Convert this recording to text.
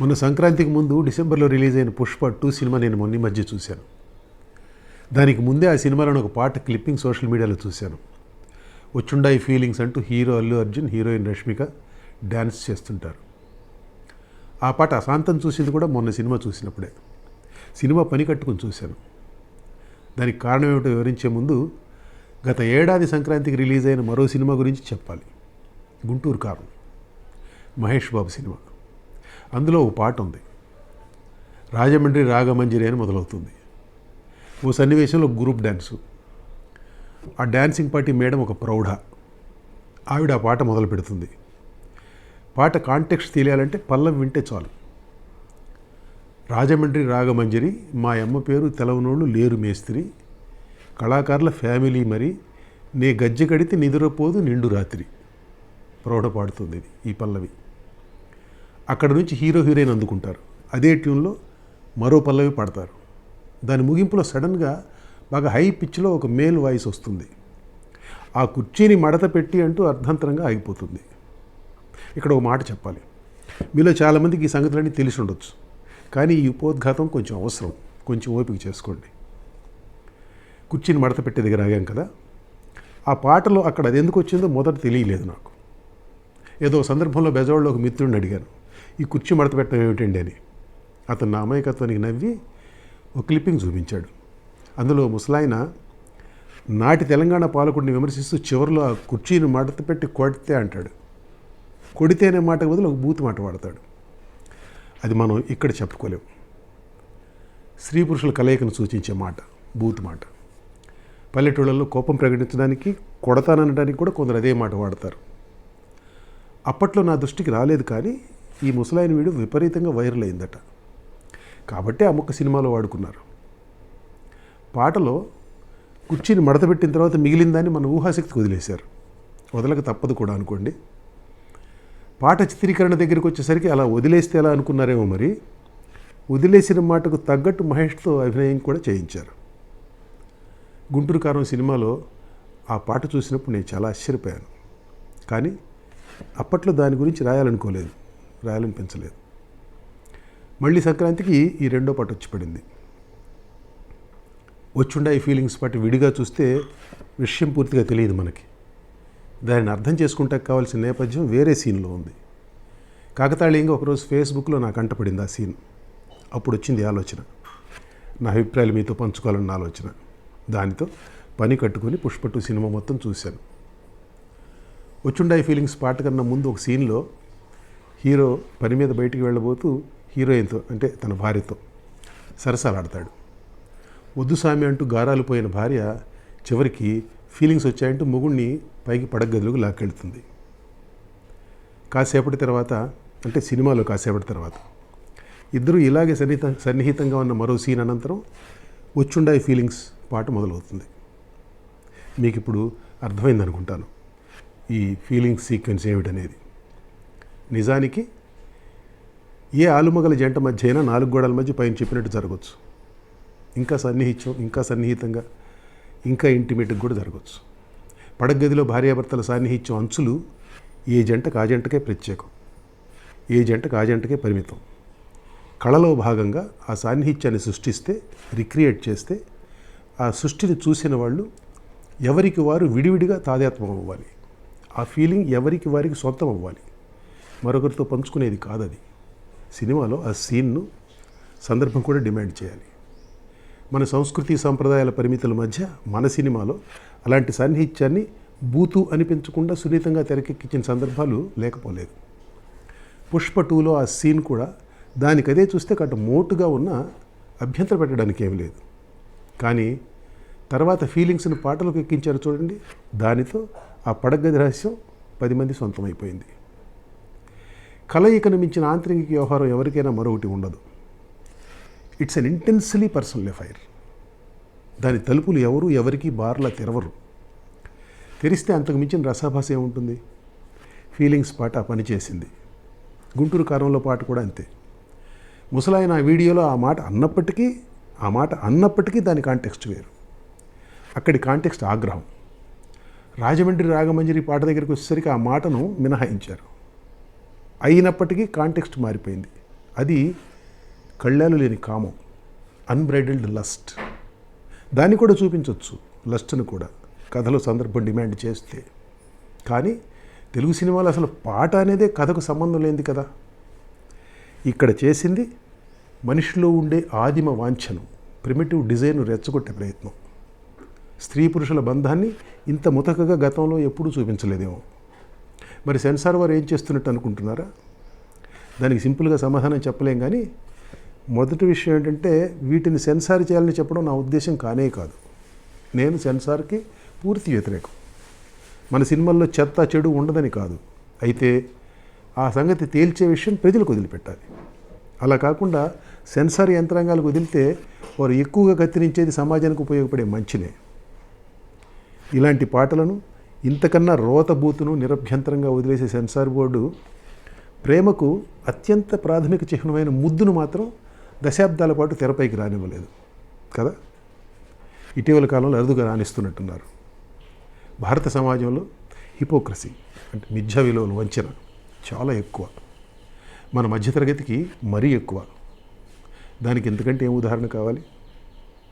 మొన్న సంక్రాంతికి ముందు డిసెంబర్లో రిలీజ్ అయిన పుష్ప టూ సినిమా నేను మొన్న మధ్య చూశాను. దానికి ముందే ఆ సినిమాలోని ఒక పాట క్లిప్పింగ్ సోషల్ మీడియాలో చూశాను. వచ్చుండాయి ఫీలింగ్స్ అంటూ hero Allu Arjun heroine Rashmika dance చేస్తుంటారు. ఆ పాట అశాంతం చూసింది కూడా మొన్న సినిమా చూసినప్పుడే. సినిమా పని కట్టుకుని చూశాను. దానికి కారణం ఏమిటో వివరించే ముందు గత ఏడాది సంక్రాంతికి రిలీజ్ అయిన మరో సినిమా గురించి చెప్పాలి. గుంటూరు కారం. మహేష్ బాబు సినిమా. అందులో ఒక పాట ఉంది. రాజమండ్రి రాగమంజరి అని మొదలవుతుంది. ఓ సన్నివేశంలో గ్రూప్ డ్యాన్సు ఆ డ్యాన్సింగ్ పార్టీ మేడం ఒక ప్రౌఢ. ఆవిడ ఆ పాట మొదలు పెడుతుంది. పాట కాంటెక్స్ట్ తెలియాలంటే పల్లవి వింటే చాలు. రాజమండ్రి రాగమంజరి మా అమ్మ పేరు తెలవనోళ్ళు లేరు మేస్త్రి. కళాకారుల ఫ్యామిలీ మరి. నే గజ్జె కడితే నిద్రపోదు నిండు రాత్రి. ప్రౌఢ పాడుతుంది ఈ పల్లవి. అక్కడ నుంచి హీరో హీరోయిన్ అందుకుంటారు. అదే ట్యూన్లో మరో పల్లవి పాడతారు. దాని ముగింపులో సడన్గా బాగా హై పిచ్లో ఒక మేల్ వాయిస్ వస్తుంది. ఆ కుర్చీని మడత పెట్టి అంటూ అర్ధంతరంగా ఆగిపోతుంది. ఇక్కడ ఒక మాట చెప్పాలి. మీలో చాలామందికి ఈ సంగతులన్నీ తెలిసి ఉండొచ్చు. కానీ ఈ ఉపోద్ఘాతం కొంచెం అవసరం. కొంచెం ఓపిక చేసుకోండి. కుర్చీని మడత పెట్టే దగ్గర ఆగాం కదా? ఆ పాటలో అక్కడ అది ఎందుకు వచ్చిందో మొదట తెలియలేదు నాకు. ఏదో సందర్భంలో బెజవాడలో ఒక మిత్రుడిని అడిగాను. ఈ కుర్చీ మడత పెట్టడం ఏమిటండి అని. అతను నా అమాయకత్వానికి నవ్వి ఒక క్లిప్పింగ్ చూపించాడు. అందులో ముసలాయన నాటి తెలంగాణ పాలకుడిని విమర్శిస్తూ చివరిలో ఆ కుర్చీని మడత పెట్టి కొడితే అంటాడు. కొడితే అనే మాటకు బదులు ఒక బూత్ మాట వాడతాడు. అది మనం ఇక్కడ చెప్పుకోలేము స్త్రీ పురుషుల కలయికను సూచించే మాట బూత్ మాట. పల్లెటూళ్ళల్లో కోపం ప్రకటించడానికి కొడతాననడానికి కూడా కొందరు అదే మాట వాడతారు. అప్పట్లో నా దృష్టికి రాలేదు కానీ ఈ ముసలాయన వీడు విపరీతంగా వైరల్ అయిందట. కాబట్టి ఆ ముక్క సినిమాలో వాడుకున్నారు. పాటలో కుర్చీని మడతపెట్టిన తర్వాత మిగిలిందని మన ఊహాశక్తికి వదిలేశారు. వదలక తప్పదు కూడా అనుకోండి. పాట చిత్రీకరణ దగ్గరికి వచ్చేసరికి అలా వదిలేస్తే ఎలా అనుకున్నారేమో మరి? వదిలేసిన మాటకు తగ్గట్టు మహేష్తో అభినయం కూడా చేయించారు. గుంటూరు కారం సినిమాలో ఆ పాట చూసినప్పుడు నేను చాలా ఆశ్చర్యపోయాను. కానీ అప్పట్లో దాని గురించి రాయాలనుకోలేదు. రాయాలనిపించలేదు మళ్ళీ సంక్రాంతికి ఈ రెండో పాట వచ్చి పడింది. వచ్చిండే ఈ ఫీలింగ్స్ పాటు విడిగా చూస్తే విషయం పూర్తిగా తెలియదు మనకి. దానిని అర్థం చేసుకుంటా కావాల్సిన నేపథ్యం వేరే సీన్లో ఉంది. కాకతాళీయంగా ఒకరోజు ఫేస్బుక్లో నాకు అంటపడింది ఆ సీన్. అప్పుడు వచ్చింది ఆలోచన. నా అభిప్రాయాలు మీతో పంచుకోవాలన్న ఆలోచన. దానితో పని కట్టుకొని పుష్ప సినిమా మొత్తం చూశాను. వచ్చుండాయి ఫీలింగ్స్ పాట కన్నా ముందు ఒక సీన్లో హీరో పని మీద బయటికి వెళ్ళబోతూ హీరోయిన్తో అంటే తన భార్యతో సరసాలాడతాడు. వద్దు స్వామి అంటూ గారాలు పోయిన భార్య చివరికి ఫీలింగ్స్ వచ్చాయంటూ మొగుణ్ణి పైకి పడగదిలోకి లాక్కెళ్తుంది. కాసేపటి తర్వాత అంటే సినిమాలో కాసేపటి తర్వాత ఇద్దరు ఇలాగే సన్నిహిత సన్నిహితంగా ఉన్న మరో సీన్ అనంతరం వచ్చుండాయి ఫీలింగ్స్ పాట మొదలవుతుంది. మీకు ఇప్పుడు అర్థమైంది అనుకుంటాను ఈ ఫీలింగ్స్ సీక్వెన్స్ ఏమిటనేది? నిజానికి ఏ ఆలుమగల జంట మధ్య అయినా నాలుగు గోడల మధ్య పైన చెప్పినట్టు జరగవచ్చు ఇంకా సన్నిహిత్యం ఇంకా సన్నిహితంగా ఇంకా ఇంటిమేట్గా కూడా జరగవచ్చు పడగదిలో భార్యాభర్తల సాన్నిహిత్యం అంచులు ఏ జంటకు ఆ జంటకే ప్రత్యేకం. ఏ జంటకు ఆ జంటకే పరిమితం. కళలో భాగంగా ఆ సాన్నిహిత్యాన్ని సృష్టిస్తే రిక్రియేట్ చేస్తే ఆ సృష్టిని చూసిన వాళ్ళు ఎవరికి వారు విడివిడిగా తాదాత్మ్యం అవ్వాలి. ఆ ఫీలింగ్ ఎవరికి వారికి సొంతం అవ్వాలి. మరొకరితో పంచుకునేది కాదది. సినిమాలో ఆ సీన్ను సందర్భం కూడా డిమాండ్ చేయాలి. మన సంస్కృతి సాంప్రదాయాల పరిమితుల మధ్య మన సినిమాలో అలాంటి సాన్నిహిత్యాన్ని బూతు అనిపించకుండా సున్నితంగా తెరకెక్కించిన సందర్భాలు లేకపోలేదు. పుష్ప టూలో ఆ సీన్ కూడా దానికదే చూస్తే కట్ట మోటుగా ఉన్న అభ్యంతర పెట్టడానికి ఏమి లేదు. కానీ తర్వాత ఫీలింగ్స్ని పాటలకు ఎక్కించారు చూడండి దానితో ఆ పడగది రహస్యం పది మంది సొంతమైపోయింది. కలయికను మించిన ఆంతరిక వ్యవహారం ఎవరికైనా మరొకటి ఉండదు. It's an intensely personal affair దాని తలుపులు ఎవరు ఎవరికి బార్ల తెరవరు. తెరిస్తే అంతకు మించిన రసాభాస ఏముంటుంది? ఫీలింగ్స్ పాట పనిచేసింది. గుంటూరు కారంలో పాట కూడా అంతే. ముసలాయన ఆ వీడియోలో ఆ మాట అన్నప్పటికీ ఆ మాట అన్నప్పటికీ దాని కాంటెక్స్ట్ వేరు. అక్కడి కాంటెక్స్ట్ ఆగ్రహం. రాజమండ్రి రాగమంజరి పాట దగ్గరికి వచ్చేసరికి ఆ మాటను మినహాయించారు. అయినప్పటికీ కాంటెక్స్ట్ మారిపోయింది. అది కళ్ళాలు లేని కామం అన్బ్రైడల్డ్ లస్ట్ దాన్ని కూడా చూపించవచ్చు లస్ట్ను కూడా. కథలో సందర్భం డిమాండ్ చేస్తే. కానీ తెలుగు సినిమాలో అసలు పాట అనేదే కథకు సంబంధం లేనిది కదా. ఇక్కడ చేసింది మనిషిలో ఉండే ఆదిమ వాంఛను ప్రిమిటివ్ డిజైన్ రెచ్చగొట్టే ప్రయత్నం. స్త్రీ పురుషుల బంధాన్ని ఇంత ముతకగా గతంలో ఎప్పుడూ చూపించలేదేమో. మరి సెన్సార్ వారు ఏం చేస్తున్నట్టు అనుకుంటున్నారా? దానికి సింపుల్గా సమాధానం చెప్పలేం కానీ మొదటి విషయం ఏంటంటే వీటిని సెన్సార్ చేయాలని చెప్పడం నా ఉద్దేశం కానే కాదు. నేను సెన్సార్కి పూర్తి వ్యతిరేకం. మన సినిమాల్లో చెత్త చెడు ఉండదని కాదు. అయితే ఆ సంగతి తేల్చే విషయం ప్రజలకు వదిలిపెట్టాలి. అలా కాకుండా సెన్సార్ యంత్రాంగాలకు వదిలితే వారు ఎక్కువగా కత్తిరించేది సమాజానికి ఉపయోగపడే మంచినే. ఇలాంటి పాటలను ఇంతకన్నా రోతబూతును నిరభ్యంతరంగా వదిలేసే సెన్సార్ బోర్డు ప్రేమకు అత్యంత ప్రాథమిక చిహ్నమైన ముద్దును మాత్రం దశాబ్దాల పాటు తెరపైకి రానివ్వలేదు కదా? ఇటీవల కాలంలో అరుదుగా రాణిస్తున్నట్టున్నారు. భారత సమాజంలో హిపోక్రసీ అంటే మిథ్య విలువలు వంచన చాలా ఎక్కువ. మన మధ్యతరగతికి మరీ ఎక్కువ. దానికి ఎందుకంటే ఏం ఉదాహరణ కావాలి?